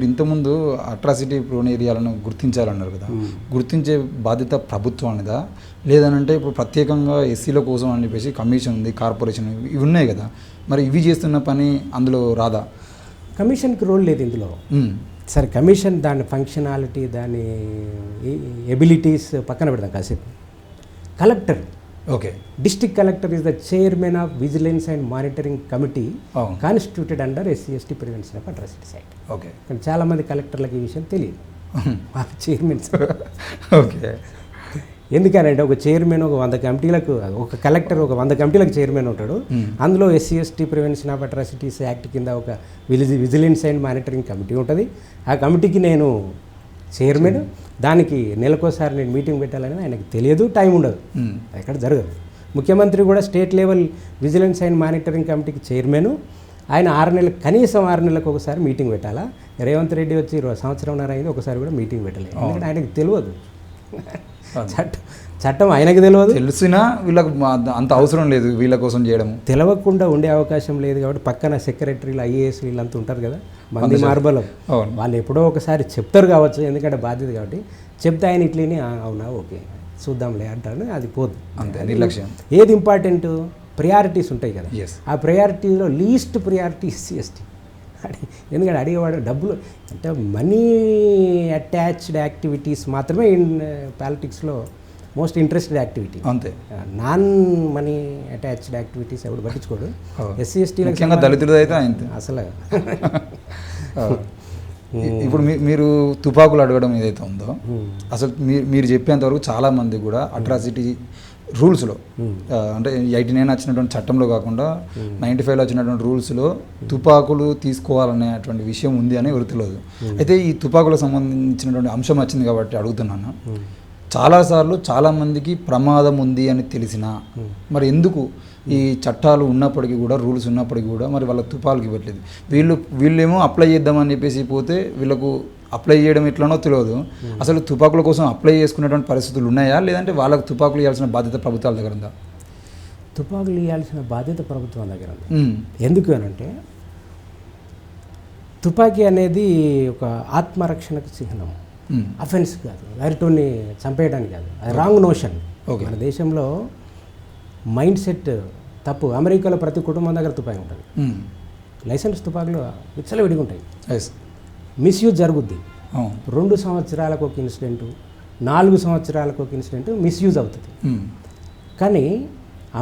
మీరు ఇంతకుముందు atrocity prone ఏరియాలను గుర్తించాలన్నారు కదా. గుర్తించే బాధ్యత ప్రభుత్వానిదా? లేదనంటే ఇప్పుడు ప్రత్యేకంగా ఎస్సీల కోసం అని చెప్పేసి కమిషన్ ఉంది కార్పొరేషన్ ఇవి ఉన్నాయి కదా. మరి ఇవి చేస్తున్న పని అందులో రాదా? కమిషన్కి రోల్ లేదు ఇందులో. సరే కమిషన్ దాని ఫంక్షనాలిటీ దాని ఎబిలిటీస్ పక్కన పెడదాం కాసేపు. Collector okay. District collector is the chairman of vigilance and monitoring committee constituted under SC ST prevention of atrocities act okay. కానీ చాలామంది కలెక్టర్లకు ఈ విషయం తెలియదు వాళ్ళ చైర్మన్ ఓకే. ఎందుకనంటే ఒక చైర్మన్ ఒక వంద కమిటీలకు ఒక కలెక్టర్ ఒక వంద కమిటీలకు చైర్మన్ ఉంటాడు. అందులో SC ST prevention of atrocities act కింద ఒక vigil vigilance and monitoring committee ఉంటుంది. ఆ కమిటీకి నేను చైర్మన్ దానికి నెలకోసారి నేను మీటింగ్ పెట్టాలని ఆయనకు తెలియదు టైం ఉండదు. ఎక్కడ జరగదు. ముఖ్యమంత్రి కూడా state level vigilance and monitoring కమిటీకి చైర్మన్. ఆయన ఆరు నెలలకు కనీసం ఆరు నెలలకు ఒకసారి మీటింగ్ పెట్టాలా? రేవంత్ రెడ్డి వచ్చి సంవత్సరంన్నర అయింది ఒకసారి కూడా మీటింగ్ పెట్టలేదు. ఎందుకంటే ఆయనకు తెలియదు. చట్టం చట్టం ఆయనకు తెలియదు తెలిసినా వీళ్ళకు అంత అవసరం లేదు వీళ్ళ కోసం చేయడము. తెలవకుండా ఉండే అవకాశం లేదు కాబట్టి పక్కన సెక్రటరీలు ఐఏఎస్ వీళ్ళంతా ఉంటారు కదా మంది మార్బలం. వాళ్ళు ఎప్పుడో ఒకసారి చెప్తారు కావచ్చు ఎందుకంటే బాధ్యత కాబట్టి. చెప్తే ఆయన ఇట్లని "ఆ, అవునా ఓకే చూద్దాంలే అంటారు అది పోదు. అంతే నిర్లక్ష్యం. ఏది ఇంపార్టెంట్ ప్రియారిటీస్ ఉంటాయి కదా. ఆ ప్రయారిటీలో లీస్ట్ ప్రియారిటీ ఎస్సీ ఎస్టీ. ఎందుకంటే అడిగేవాడు డబ్బులు అంటే మనీ అటాచ్డ్ యాక్టివిటీస్ మాత్రమే ఇన్ పాలిటిక్స్లో మోస్ట్ ఇంట్రెస్టెడ్ యాక్టివిటీ. అంతే. నాన్ మనీ అటాచ్డ్ యాక్టివిటీస్ ఎవడు పట్టించుకోడు. ఎస్సీ ముఖ్యంగా దళితులు అయితే అసలు. ఇప్పుడు మీ- మీరు తుపాకులు అడగడం ఏదైతే ఉందో. అసలు మీరు మీరు చెప్పేంత వరకు చాలా మంది కూడా అట్రాసిటీ రూల్స్లో. అంటే ఎయిటీ నైన్ వచ్చినటువంటి చట్టంలో కాకుండా నైంటీ ఫైవ్లో వచ్చినటువంటి రూల్స్లో తుపాకులు తీసుకోవాలనేటువంటి విషయం ఉంది అని ఎవరు తెలియదు అయితే ఈ తుపాకులకు సంబంధించినటువంటి అంశం వచ్చింది కాబట్టి అడుగుతున్నాను చాలాసార్లు చాలామందికి ప్రమాదం ఉంది అని తెలిసినా మరి ఎందుకు ఈ చట్టాలు ఉన్నప్పటికీ కూడా రూల్స్ ఉన్నప్పటికీ కూడా మరి వాళ్ళకి తుపాకులకి ఇవ్వట్లేదు. వీళ్ళు వీళ్ళేమో అప్లై చేద్దామని చెప్పేసి పోతే వీళ్ళకు అప్లై చేయడం ఎట్లనో తెలియదు. అసలు తుపాకుల కోసం అప్లై చేసుకునేటువంటి పరిస్థితులు ఉన్నాయా? లేదంటే వాళ్ళకు తుపాకులు ఇవ్వాల్సిన బాధ్యత ప్రభుత్వాల దగ్గర ఉందా? తుపాకులు ఇవ్వాల్సిన బాధ్యత ప్రభుత్వం దగ్గర ఉంది? ఉమ్, ఎందుకు అనంటే తుపాకీ అనేది ఒక ఆత్మరక్షణకు చిహ్నం. అఫెన్స్ కాదు. అరిటోని చంపేయడానికి కాదు. అది రాంగ్ నోషన్. మన దేశంలో మైండ్ సెట్ తప్పు. అమెరికాలో ప్రతి కుటుంబం దగ్గర తుపాకీ ఉంటుంది. లైసెన్స్ తుపాకులు విచ్చలవిడిగా ఉంటాయి. మిస్యూజ్ జరుగుద్ది. రెండు సంవత్సరాలకు ఒక ఇన్సిడెంటు నాలుగు సంవత్సరాలకు ఒక ఇన్సిడెంట్ మిస్యూజ్ అవుతుంది. కానీ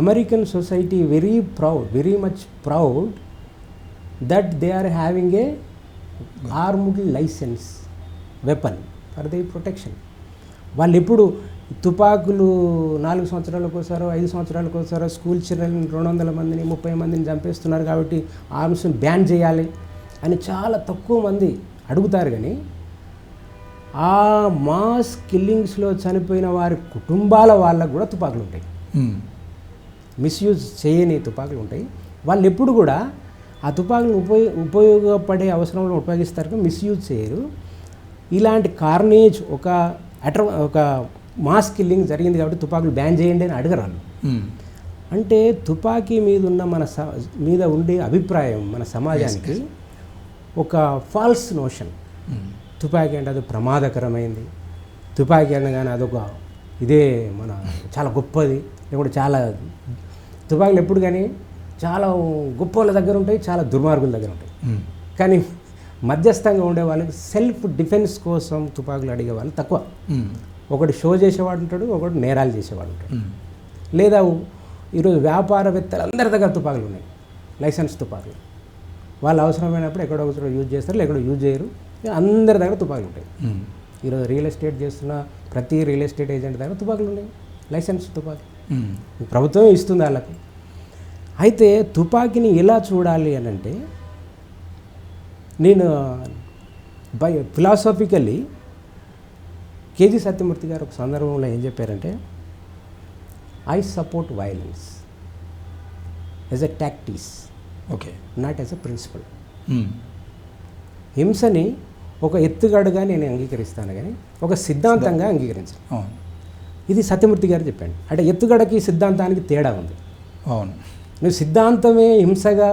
American society very proud very much proud that they are having a armed license weapon for the protection. వాళ్ళు ఎప్పుడు తుపాకులు నాలుగు సంవత్సరాలకు ఒకసారో ఐదు సంవత్సరాలకు ఒకసారో స్కూల్ చిల్డ్రన్ రెండు వందల మందిని ముప్పై మందిని చంపేస్తున్నారు కాబట్టి ఆర్మ్స్ని బ్యాన్ చేయాలి అని చాలా తక్కువ మంది అడుగుతారు కానీ ఆ మాస్ కిల్లింగ్స్లో చనిపోయిన వారి కుటుంబాల వాళ్ళకు కూడా తుపాకులు ఉంటాయి. మిస్యూజ్ చేయని తుపాకులు ఉంటాయి. వాళ్ళు ఎప్పుడు కూడా ఆ తుపాకులను ఉపయోగ ఉపయోగపడే అవసరంలో ఉపయోగిస్తారు కానీ మిస్యూజ్ చేయరు. ఇలాంటి కార్నేజ్ ఒక అట్ర ఒక మాస్ కిల్లింగ్ జరిగింది కాబట్టి తుపాకులు బ్యాన్ చేయండి అని అడగరు వాళ్ళు. అంటే తుపాకీ మీద ఉన్న మన స మీద ఉండే అభిప్రాయం మన సమాజానికి ఒక ఫాల్స్ నోషన్. తుపాకీ అంటే అది ప్రమాదకరమైంది. తుపాకీ అనగానే అదొక ఇదే మన చాలా గొప్పది. లేకుంటే చాలా తుపాకీలు ఎప్పుడు కానీ చాలా గొప్ప వాళ్ళ దగ్గర ఉంటాయి చాలా దుర్మార్గుల దగ్గర ఉంటాయి. కానీ మధ్యస్థంగా ఉండే వాళ్ళకి సెల్ఫ్ డిఫెన్స్ కోసం తుపాకులు అడిగే వాళ్ళు తక్కువ ఒకటి షో చేసేవాడు ఉంటాడు ఒకటి నేరాలు చేసేవాడు ఉంటాడు. లేదా ఈరోజు వ్యాపారవేత్తలు అందరి దగ్గర తుపాకులు ఉన్నాయి. లైసెన్స్ తుపాకులు. వాళ్ళు అవసరమైనప్పుడు ఎక్కడో ఒకచోట యూజ్ చేస్తారు ఎక్కడో యూజ్ చేయరు. అందరి దగ్గర తుపాకులు ఉంటాయి. ఈరోజు రియల్ ఎస్టేట్ చేస్తున్న ప్రతి రియల్ ఎస్టేట్ ఏజెంట్ దగ్గర తుపాకులు ఉన్నాయి లైసెన్స్ తుపాకీ. ప్రభుత్వం ఇస్తుంది వాళ్ళకి. అయితే తుపాకీని ఎలా చూడాలి అని అంటే నేను బై ఫిలాసఫికల్లీ కేజీ సత్యమూర్తి గారు ఒక సందర్భంలో ఏం చెప్పారంటే I support violence as a tactics okay not as a principle హింసని ఒక ఎత్తుగడగా నేను అంగీకరిస్తాను కానీ ఒక సిద్ధాంతంగా అంగీకరించాను. అవును. ఇది సత్యమూర్తి గారు చెప్పాడు. అంటే ఎత్తుగడకి సిద్ధాంతానికి తేడా ఉంది. అవును. నువ్వు సిద్ధాంతమే హింసగా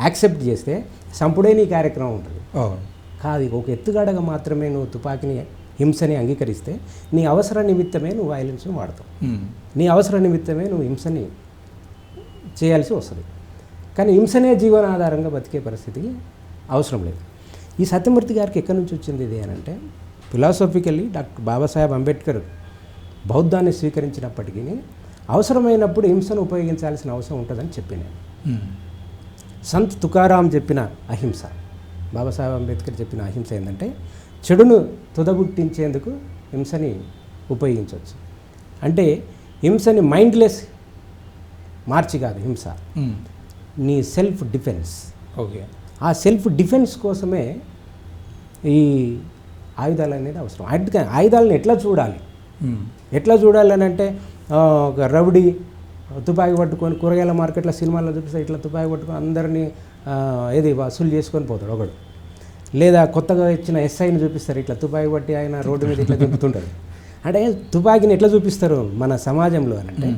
యాక్సెప్ట్ చేస్తే సంపుడే నీ కార్యక్రమం ఉంటుంది. అవును. కాదు ఒక ఎత్తుగాడగా మాత్రమే నువ్వు తుపాకీని హింసని అంగీకరిస్తే నీ అవసర నిమిత్తమే నువ్వు వైలెన్స్ని వాడతావు. ఉమ్, నీ అవసర నిమిత్తమే నువ్వు హింసని చేయాల్సి వస్తుంది. కానీ హింసనే జీవనాధారంగా బతికే పరిస్థితికి అవసరం లేదు. ఈ సత్యమూర్తి గారికి ఎక్కడి నుంచి వచ్చింది ఇది అని అంటే ఫిలాసఫికల్లీ డాక్టర్ బాబాసాహెబ్ అంబేద్కర్ బౌద్ధాన్ని స్వీకరించినప్పటికీ అవసరమైనప్పుడు హింసను ఉపయోగించాల్సిన అవసరం ఉంటుందని చెప్పి నేను. ఉమ్, సంత్ తుకారాం చెప్పిన అహింస బాబాసాహెబ్ అంబేద్కర్ చెప్పిన అహింస ఏంటంటే చెడును తుదబుట్టించేందుకు హింసని ఉపయోగించవచ్చు. అంటే హింసని మైండ్లెస్ మార్చి కాదు హింస. ఉమ్, నీ సెల్ఫ్ డిఫెన్స్. ఓకే. ఆ సెల్ఫ్ డిఫెన్స్ కోసమే ఈ ఆయుధాలు అనేది అవసరం. అందుకని ఆయుధాలను ఎట్లా చూడాలి? ఎట్లా చూడాలి అని అంటే ఒక రౌడీ తుపాకీ పట్టుకొని కూరగాయల మార్కెట్లో సినిమాల్లో చూపిస్తే ఇట్లా తుపాకీ పట్టుకొని అందరినీ ఏది వసూలు చేసుకొని పోతాడు ఒకడు. లేదా కొత్తగా ఇచ్చిన ఎస్ఐని చూపిస్తారు ఇట్లా తుపాకీ పట్టి ఆయన రోడ్డు మీద ఇట్లా తిప్పుతుంటాడు. అంటే తుపాకీని ఎట్లా చూపిస్తారు మన సమాజంలో అని అంటే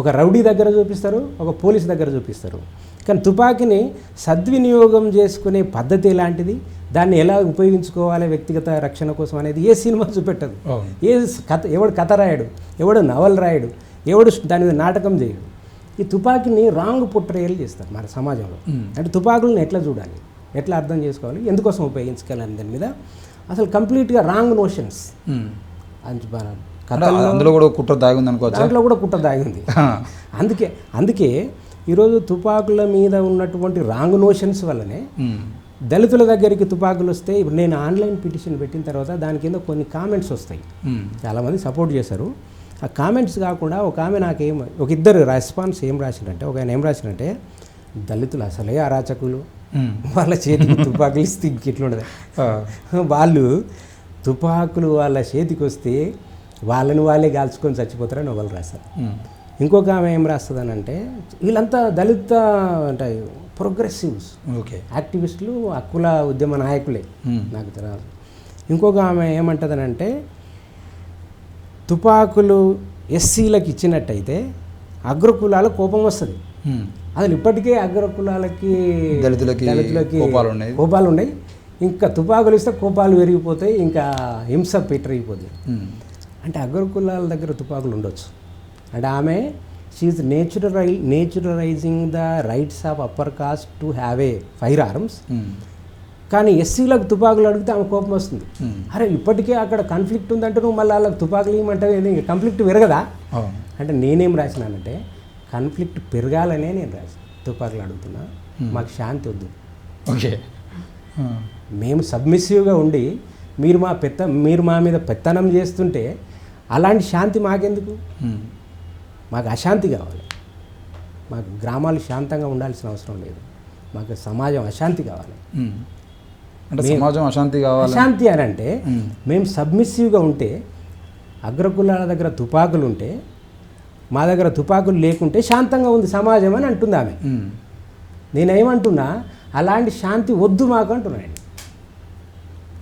ఒక రౌడీ దగ్గర చూపిస్తారు ఒక పోలీస్ దగ్గర చూపిస్తారు. కానీ తుపాకీని సద్వినియోగం చేసుకునే పద్ధతి ఎలాంటిది? దాన్ని ఎలా ఉపయోగించుకోవాలి వ్యక్తిగత రక్షణ కోసం అనేది ఏ సినిమా చూపెట్టదు. ఏ కథ ఎవడు కథ రాయడు ఎవడు నవల్ రాయడు ఎవడు దాని మీద నాటకం చేయడు. ఈ తుపాకీని రాంగ్ పుట్రయలు చేస్తారు మన సమాజంలో. అంటే తుపాకులను ఎట్లా చూడాలి? ఎట్లా అర్థం చేసుకోవాలి? ఎందుకోసం ఉపయోగించుకోవాలి దాని మీద? అసలు కంప్లీట్గా రాంగ్ నోషన్స్. అని అందులో కూడా కుట్ర దాగి ఉంది అనుకోవచ్చా దాంట్లో కూడా కుట్ర దాగింది అందుకే అందుకే ఈరోజు తుపాకుల మీద ఉన్నటువంటి రాంగ్ నోషన్స్ వల్లనే దళితుల దగ్గరికి తుపాకులు వస్తే ఇప్పుడు నేను ఆన్లైన్ పిటిషన్ పెట్టిన తర్వాత దాని కింద కొన్ని కామెంట్స్ వస్తాయి. చాలామంది సపోర్ట్ చేశారు. ఆ కామెంట్స్ కాకుండా ఒక ఆమె నాకేం ఒక ఇద్దరు రెస్పాన్స్ ఏం రాసిందంటే ఒక ఆయన ఏం రాసిందంటే దళితులు అసలే అరాచకులు. వాళ్ళ చేతికి తుపాకులు ఇస్తే ఇంకెట్లుండదు వాళ్ళు తుపాకులు వాళ్ళ చేతికి వస్తే వాళ్ళని వాళ్ళే కాల్చుకొని చచ్చిపోతారని ఒకళ్ళు ఉమ్, ఇంకొక ఆమె ఏం రాస్తుందనంటే వీళ్ళంతా దళిత అంటే ప్రోగ్రెసివ్స్. ఓకే. యాక్టివిస్టులు హక్కుల ఉద్యమ నాయకులే నాకు తెలియదు ఇంకొక ఆమె ఏమంటుందనంటే తుపాకులు ఎస్సీలకు ఇచ్చినట్టయితే అగ్రకులాల కోపం వస్తుంది. అసలు ఇప్పటికే అగ్రకులాలకి దళితులకి కోపాలు ఉన్నాయి. కోపాలు ఉన్నాయి. ఇంకా తుపాకులు ఇస్తే కోపాలు పెరిగిపోతాయి ఇంకా హింస పెట్టరిగిపోతుంది అంటే అగ్రకులాల దగ్గర తుపాకులు ఉండొచ్చు. అంటే ఆమె she నేచురలై naturalising the rights of upper caste to have a firearms కానీ ఎస్సీలకు తుపాకులు అడిగితే ఆమె కోపం వస్తుంది. ఉమ్, అరే ఇప్పటికే అక్కడ కాన్ఫ్లిక్ట్ ఉందంటే నువ్వు మళ్ళీ వాళ్ళకి తుపాకులు ఇవ్వమంటే కాన్ఫ్లిక్ట్ పెరగదా అంటే నేనేం రాసినానంటే కాన్ఫ్లిక్ట్ పెరగాలనే నేను రాసి తుపాకులు అడుగుతున్నా. మాకు శాంతి వద్దు. ఓకే. ఆ, మేము సబ్మిసివ్గా ఉండి మీరు మా పెత్త మీరు మా మీద పెత్తనం చేస్తుంటే అలాంటి శాంతి మాకెందుకు? మాకు అశాంతి కావాలి. మాకు గ్రామాలు శాంతంగా ఉండాల్సిన అవసరం లేదు. మాకు సమాజం అశాంతి కావాలి. అంటే సమాజం అశాంతి కావాలి అశాంతి అని అంటే మేము. సబ్మిసివ్గా ఉంటే అగ్రకులాల దగ్గర తుపాకులు ఉంటే మా దగ్గర తుపాకులు లేకుంటే శాంతంగా ఉంది సమాజం అని అంటుంది ఆమె? నేనేమంటున్నా అలాంటి శాంతి వద్దు మాకు అంటున్నాను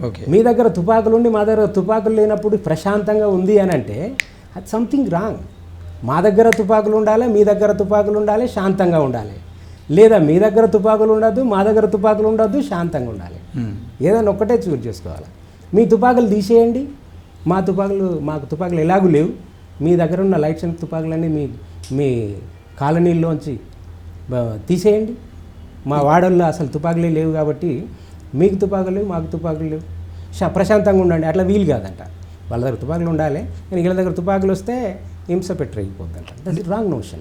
ఓకే. మీ దగ్గర తుపాకులు ఉండి మా దగ్గర తుపాకులు లేనప్పుడు ప్రశాంతంగా ఉంది అని అంటే అది సంథింగ్ రాంగ్ మా దగ్గర తుపాకులు ఉండాలి మీ దగ్గర తుపాకులు ఉండాలి శాంతంగా ఉండాలి. లేదా మీ దగ్గర తుపాకులు ఉండద్దు మా దగ్గర తుపాకులు ఉండద్దు శాంతంగా ఉండాలి. ఏదైనా ఒక్కటే చూస్ చేసుకోవాలి. మీ తుపాకులు తీసేయండి. మా తుపాకులు మాకు తుపాకులు ఎలాగూ లేవు. మీ దగ్గర ఉన్న లైట్స్ అండ్ తుపాకులన్నీ మీ మీ కాలనీల్లోంచి తీసేయండి. మా వాడల్లో అసలు తుపాకులే లేవు కాబట్టి మీకు తుపాకులు లేవు మాకు తుపాకులు లేవు. ప్రశాంతంగా ఉండండి. అట్లా వీలు కాదంట. వాళ్ళ దగ్గర తుపాకులు ఉండాలి. కానీ వీళ్ళ దగ్గర తుపాకులు వస్తే హింస పెట్టరైపోద్దంట దట్ ఇస్ రాంగ్ నోషన్